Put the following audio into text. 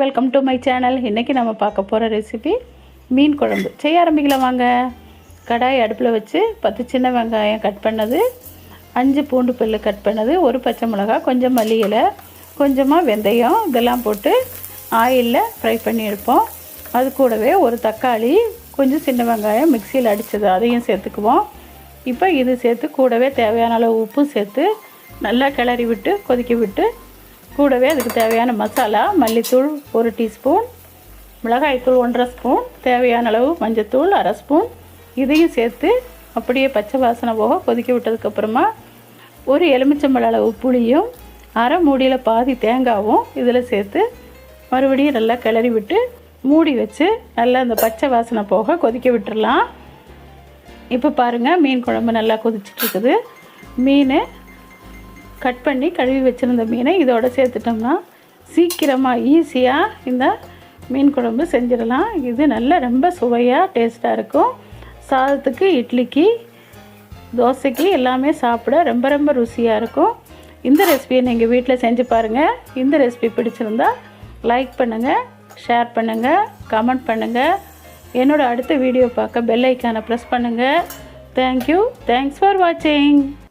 Welcome to my channel இன்றைக்கி நம்ம பார்க்க போகிற ரெசிபி மீன் குழம்பு. செய்ய ஆரம்பிக்கலாம் வாங்க. கடாய் அடுப்பில் வச்சு பத்து சின்ன வெங்காயம் கட் பண்ணது. அஞ்சு பூண்டு பல்லு கட் பண்ணது. ஒரு பச்சை மிளகாய் கொஞ்சம் மல்லி இலை கொஞ்சமாக வெந்தயம் இதெல்லாம் போட்டு ஆயிலில் ஃப்ரை பண்ணி எடுப்போம். அது கூடவே ஒரு தக்காளி கொஞ்சம் சின்ன வெங்காயம் மிக்சியில் அடித்தது அதையும் சேர்த்துக்குவோம். இப்போ இது சேர்த்து கூடவே தேவையான அளவு உப்பும் சேர்த்து நல்லா கிளறி விட்டு கொதிக்க விட்டு கூடவே அதுக்கு தேவையான மசாலா மல்லித்தூள் ஒரு டீஸ்பூன் மிளகாய்த்தூள் ஒன்றரை ஸ்பூன் தேவையான அளவு மஞ்சத்தூள் அரை ஸ்பூன். இதையும் சேர்த்து அப்படியே பச்சை வாசனை போக கொதிக்க விட்டதுக்கப்புறமா ஒரு எலுமிச்சம்பழ அளவு புளியும் அரை மூடியில் பாதி தேங்காவும் இதில் சேர்த்து மறுபடியும் நல்லா கிளறி விட்டு மூடி வச்சு நல்லா அந்த பச்சை வாசனை போக கொதிக்க விட்டுடலாம் இப்போ பாருங்கள் மீன் குழம்பு நல்லா கொதிச்சிட்ருக்குது மீன் கட் பண்ணி கழுவி வச்சுருந்த மீனை இதோடு சேர்த்துட்டோம்னா சீக்கிரமாக ஈஸியாக இந்த மீன் குழம்பு செஞ்சிடலாம். இது நல்ல ரொம்ப சுவையாக டேஸ்ட்டாக இருக்கும். சாதத்துக்கு இட்லிக்கு தோசைக்கு எல்லாமே சாப்பிட ரொம்ப ரொம்ப ருசியாக இருக்கும். இந்த ரெசிபியை நீங்கள் வீட்டில் செஞ்சு பாருங்கள் இந்த ரெசிபி பிடிச்சிருந்தா லைக் பண்ணுங்கள் ஷேர் பண்ணுங்கள் கமெண்ட் பண்ணுங்கள் என்னோடய அடுத்த வீடியோ பார்க்க பெல் ஐக்கானை ப்ரெஸ் பண்ணுங்கள் தேங்க்யூ தேங்க்ஸ் ஃபார் வாட்சிங்